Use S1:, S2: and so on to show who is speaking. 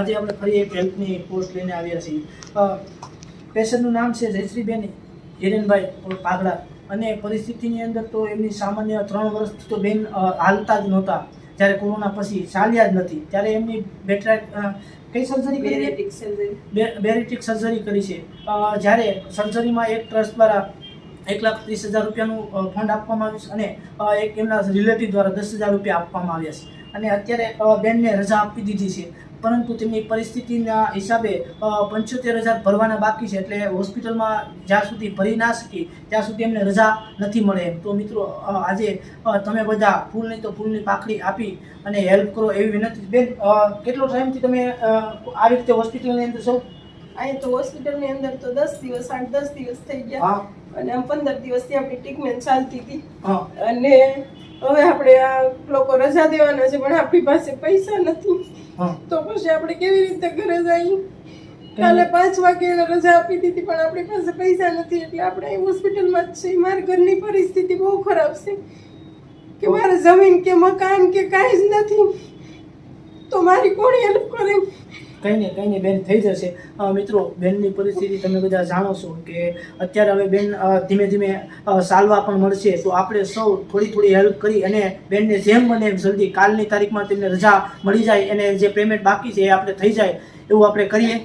S1: આજે આપણે ફરી એક હેલ્પની પોસ્ટ લઈને આવ્યા છીએ. પેશન્ટનું નામ છે જયશ્રીબેન હિરેનભાઈ પાગડા. અને પરિસ્થિતિની અંદર તો એમની સામાન્ય ત્રણ વર્ષથી તો બેન હાલતા જ નહોતા. જ્યારે કોરોના પછી ચાલ્યા જ નથી. ત્યારે એમની બેટરા કઈ સર્જરી કરી
S2: બેરેટિક સર્જરી
S1: કરી છે. જ્યારે સર્જરીમાં એક ટ્રસ્ટ દ્વારા એક લાખ ત્રીસ હજાર રૂપિયાનું ફંડ આપવામાં આવ્યું છે અને એક એમના રિલેટિવ દ્વારા દસ હજાર રૂપિયા આપવામાં આવ્યા છે. અને અત્યારે બેનને રજા આપી દીધી છે. પરંતુ તેમની પરિસ્થિતિના હિસાબે પંચોતેર હજાર ભરવાના બાકી છે એટલે હોસ્પિટલમાં જ્યાં સુધી ભરી ના શકી ત્યાં સુધી એમને રજા નથી મળે તો મિત્રો આજે તમે બધા ફૂલ નહીં તો ફૂલની પાકડી આપી અને હેલ્પ કરો એવી વિનંતી. બેન કેટલો ટાઈમથી તમે આ આવી રીતે હોસ્પિટલની અંદર છો?
S2: અહીંયા તો હોસ્પિટલની અંદર તો દસ દિવસ આઠ દસ દિવસ થઈ ગયા. અને પંદર દિવસથી આપણી ટ્રીટમેન્ટ ચાલતી હતી. અને હવે આપણે આ લોકો રજા દેવાના છે પણ આપણી પાસે પૈસા નથી. તો પછી આપણે કેવી રીતે ઘરે જઈએ? કાલે પાંચ વાગે એને રજા આપી દીધી પણ આપણી પાસે પૈસા નથી એટલે આપણે અહીં હોસ્પિટલમાં જ છીએ. મારા ઘરની પરિસ્થિતિ બહુ ખરાબ છે. કે મારે જમીન કે મકાન કે કાંઈ જ નથી. તો મારી કોણ હેલ્પ કરે?
S1: કંઈ નહીં કંઈ નહીં બેન થઈ જશે. મિત્રો, બેનની પરિસ્થિતિ તમે બધા જાણો છો કે અત્યારે હવે બેન ધીમે ધીમે સાલવા પણ મળશે. તો આપણે સૌ થોડી થોડી હેલ્પ કરી અને બેનને જેમ બને એમ જલ્દી કાલની તારીખમાં તેમને રજા મળી જાય અને જે પેમેન્ટ બાકી છે એ આપણે થઈ જાય એવું આપણે કરીએ.